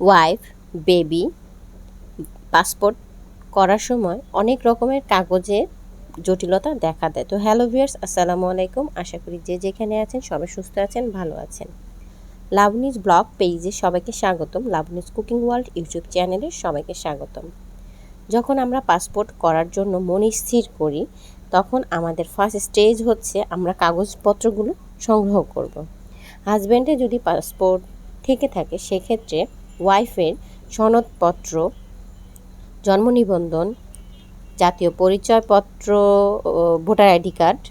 Wife baby passport করার সময় অনেক রকমের কাগজের জটিলতা দেখা দেয়। তো হ্যালো ভিউয়ার্স আসসালামু আলাইকুম। আশা করি যে যেখানে আছেন সবাই সুস্থ আছেন, ভালো আছেন। লাভনিজ ব্লগ পেজে সবাইকে স্বাগতম। লাভনিজ কুকিং ওয়ার্ল্ড ইউটিউব চ্যানেলে সবাইকে স্বাগতম। যখন আমরা পাসপোর্ট করার জন্য মন স্থির করি, তখন আমাদের ফার্স্ট স্টেজ হচ্ছে আমরা কাগজপত্রগুলো সংগ্রহ করব। হাজব্যান্ডে যদি পাসপোর্ট থেকে থাকে, সেক্ষেত্রে ওয়াইফের সনদপত্র, জন্ম নিবন্ধন, জাতীয় পরিচয়পত্র ভোটার আইডি কার্ড,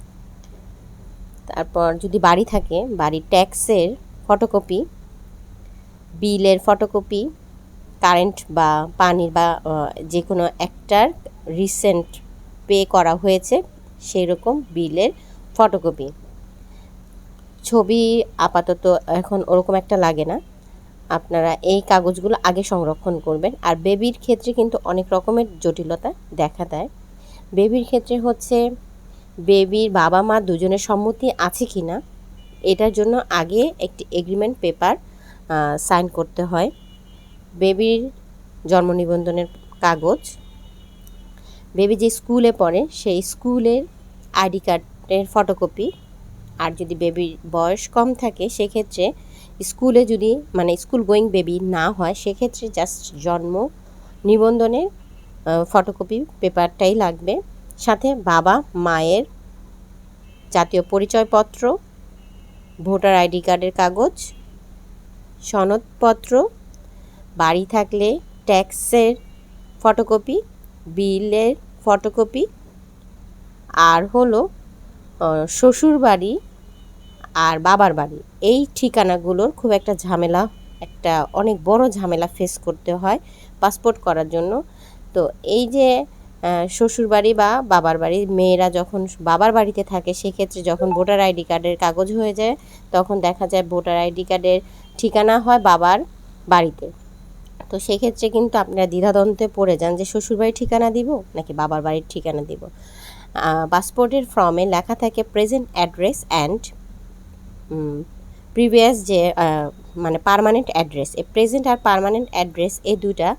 তারপর যদি বাড়ি থাকে, বাড়ির ট্যাক্সের ফটোকপি, বিলের ফটোকপি, কারেন্ট বা পানির বা যে কোনো একটার রিসেন্ট পে করা হয়েছে সেই রকম বিলের ফটোকপি। ছবি আপাতত এখন ওরকম একটা লাগে না। আপনারা এই কাগজগুলো আগে সংরক্ষণ করবেন। আর বেবির ক্ষেত্রে কিন্তু অনেক রকমের জটিলতা দেখা দেয়। বেবির ক্ষেত্রে হচ্ছে বেবির বাবা মা দুজনের সম্মতি আছে কি না এটার জন্য আগে একটি এগ্রিমেন্ট পেপার সাইন করতে হয়। বেবির জন্ম নিবন্ধনের কাগজ। বেবি যে স্কুলে পড়ে, সেই স্কুলের আইডি কার্ডের ফটোকপি আর যদি বেবির বয়স কম থাকে, সেক্ষেত্রে স্কুলে যদি মানে স্কুল গোয়িং বেবি না হয়, সেক্ষেত্রে জাস্ট জন্ম নিবন্ধনের ফটোকপি পেপারটাই লাগবে। সাথে বাবা, মায়ের জাতীয় পরিচয়পত্র, ভোটার আইডি কার্ডের কাগজ, সনদপত্র, বাড়ি থাকলে ট্যাক্সের ফটোকপি বিলের ফটোকপি আর হলো শ্বশুর বাড়ি আর বাবার বাড়ি। এই ঠিকানাগুলোর খুব একটা ঝামেলা, একটা অনেক বড় ঝামেলা ফেস করতে হয় পাসপোর্ট করার জন্য। তো এই যে শ্বশুর বাড়ি বা বাবার বাড়ি, মেয়েরা যখন বাবার বাড়িতে থাকে, সেক্ষেত্রে যখন ভোটার আইডি কার্ডের কাগজ হয়ে যায়, তখন দেখা যায় ভোটার আইডি কার্ডের ঠিকানা হয় বাবার বাড়িতে। তো সেক্ষেত্রে কিন্তু আপনারা দ্বিধাদ্বন্দ্বে পড়ে যান যে, শ্বশুরবাড়ির ঠিকানা দিব নাকি বাবার বাড়ির ঠিকানা দিব? পাসপোর্টের ফর্মে লেখা থাকে প্রেজেন্ট অ্যাড্রেস অ্যান্ড প্রিভিয়াস যে মানে পারমানেন্ট অ্যাড্রেস এই প্রেজেন্ট আর পারমানেন্ট অ্যাড্রেস এই দুটা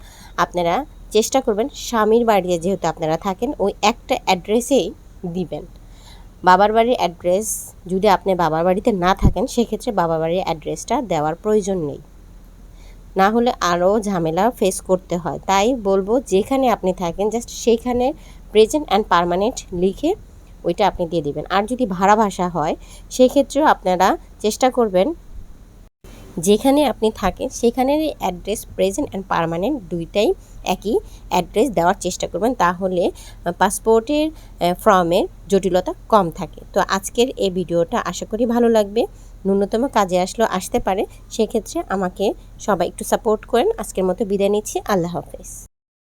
আপনারা চেষ্টা করবেন স্বামীর বাড়িতে যেহেতু আপনারা থাকেন, ওই একটা অ্যাড্রেসেই দিবেন। বাবার বাড়ির অ্যাড্রেস যদি আপনি বাবার বাড়িতে না থাকেন, সেক্ষেত্রে বাবার বাড়ির অ্যাড্রেসটা দেওয়ার প্রয়োজন নেই। না হলে আরও ঝামেলা ফেস করতে হয়। তাই বলব, যেখানে আপনি থাকেন জাস্ট সেইখানে প্রেজেন্ট অ্যান্ড পারমানেন্ট লিখে ওইটা আপনি দিয়ে দিবেন। আর যদি ভাড়া ভাষা হয়, সেক্ষেত্রেও আপনারা চেষ্টা করবেন যেখানে আপনি থাকেন, সেখানের অ্যাড্রেস প্রেজেন্ট অ্যান্ড পারমানেন্ট দুইটাই একই অ্যাড্রেস দেওয়ার চেষ্টা করবেন। তাহলে পাসপোর্টের ফর্মের জটিলতা কম থাকে। তো আজকের এই ভিডিওটা আশা করি ভালো লাগবে। ন্যূনতম কাজে আসলেও আসতে পারে। সেক্ষেত্রে আমাকে সবাই একটু সাপোর্ট করেন। আজকের মতো বিদায় নিচ্ছি। আল্লাহ হাফেজ।